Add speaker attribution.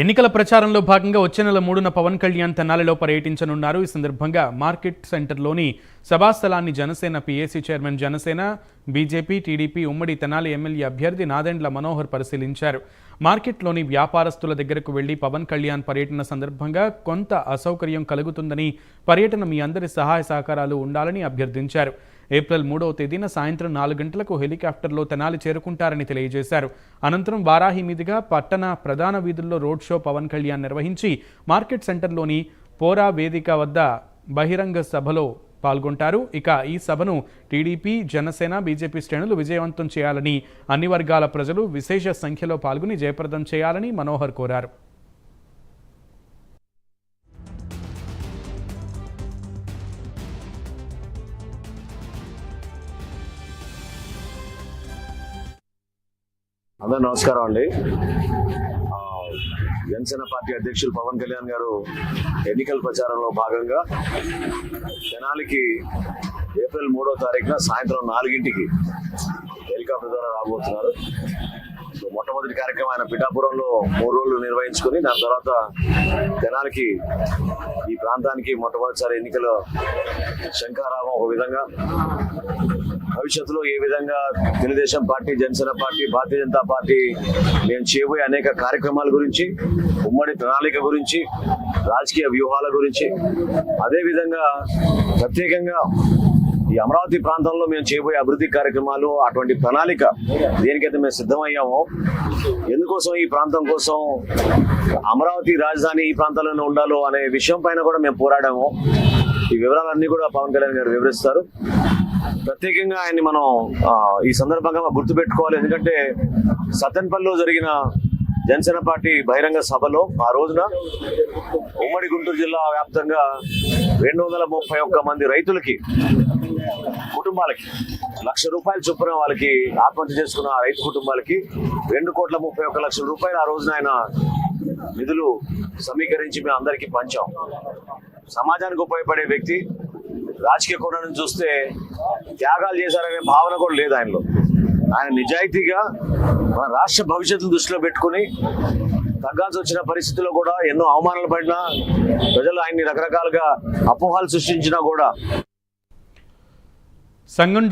Speaker 1: ఎన్నికల ప్రచారంలో భాగంగా వచ్చే నెల మూడున పవన్ కళ్యాణ్ తెనాలిలో పర్యటించనున్నారు. ఈ సందర్భంగా మార్కెట్ సెంటర్లోని సభాస్థలాన్ని Janasena PAC chairman Janasena BJP TDP ఉమ్మడి తెనాలి ఎమ్మెల్యే అభ్యర్థి నాదెండ్ల మనోహర్ పరిశీలించారు. మార్కెట్లోని వ్యాపారస్తుల దగ్గరకు వెళ్ళి పవన్ కళ్యాణ్ పర్యటన సందర్భంగా కొంత అసౌకర్యం కలుగుతుందని పర్యటన మీ అందరి సహాయ సహకారాలు ఉండాలని అభ్యర్థించారు. ఏప్రిల్ మూడవ తేదీన సాయంత్రం నాలుగు గంటలకు హెలికాప్టర్లో తెనాలి చేరుకుంటారని తెలియజేశారు. అనంతరం వారాహి మీదుగా పట్టణ ప్రధాన వీధుల్లో రోడ్ షో పవన్ కళ్యాణ్ నిర్వహించి మార్కెట్ సెంటర్లోని పోరా వేదిక వద్ద బహిరంగ సభలో పాల్గొంటారు. ఇక ఈ సభను టీడీపీ జనసేన బీజేపీ శ్రేణులు విజయవంతం చేయాలని అన్ని వర్గాల ప్రజలు విశేష సంఖ్యలో పాల్గొని జయప్రదం చేయాలని మనోహర్ కోరారు.
Speaker 2: అందరూ నమస్కారం అండి. జనసేన పార్టీ అధ్యక్షులు పవన్ కళ్యాణ్ గారు ఎన్నికల ప్రచారంలో భాగంగా తెనాలికి ఏప్రిల్ మూడో తారీఖున సాయంత్రం నాలుగింటికి హెలికాప్టర్ ద్వారా రాబోతున్నారు. మొట్టమొదటి కార్యక్రమం ఆయన పిఠాపురంలో మూడు రోజులు నిర్వహించుకుని దాని తర్వాత తెనాలికి ఈ ప్రాంతానికి మొట్టమొదటిసారి ఎన్నికల శంకారావం ఒక విధంగా భవిష్యత్తులో ఏ విధంగా Telugu Desam party Janasena party Bharatiya Janata party మేము చేయబోయే అనేక కార్యక్రమాల గురించి ఉమ్మడి ప్రణాళిక గురించి రాజకీయ వ్యూహాల గురించి అదేవిధంగా ప్రత్యేకంగా ఈ అమరావతి ప్రాంతంలో మేము చేయబోయే అభివృద్ధి కార్యక్రమాలు అటువంటి ప్రణాళిక దేనికైతే మేము సిద్ధమయ్యామో ఎందుకోసం ఈ ప్రాంతం కోసం అమరావతి రాజధాని ఈ ప్రాంతంలోనే ఉండాలో అనే విషయం పైన కూడా మేము పోరాడాము ఈ వివరాలన్నీ కూడా పవన్ కళ్యాణ్ గారు వివరిస్తారు. ప్రత్యేకంగా ఆయన్ని మనం ఈ సందర్భంగా గుర్తుపెట్టుకోవాలి. ఎందుకంటే సత్తెనపల్లిలో జరిగిన జనసేన పార్టీ బహిరంగ సభలో ఆ రోజున ఉమ్మడి గుంటూరు జిల్లా వ్యాప్తంగా రెండు వందల ముప్పై ఒక్క మంది రైతులకి కుటుంబాలకి లక్ష రూపాయలు చొప్పున వాళ్ళకి ఆత్మహత్య చేసుకున్న రైతు కుటుంబాలకి రెండు కోట్ల ముప్పై ఒక్క లక్షల రూపాయలు ఆ రోజున ఆయన నిధులు సమీకరించి మేము అందరికీ పంచాం. సమాజానికి ఉపయోగపడే వ్యక్తి రాజకీయ కోణాన్ని చూస్తే త్యాగాలు చేశారనే భావన కూడా లేదు ఆయనలో. ఆయన నిజాయితీగా మన రాష్ట్ర భవిష్యత్తును దృష్టిలో పెట్టుకుని తగ్గాల్సి వచ్చిన పరిస్థితుల్లో కూడా ఎన్నో అవమానాలు పడినా ప్రజలు ఆయన్ని రకరకాలుగా అపోహాలు సృష్టించినా కూడా
Speaker 1: సంగుండ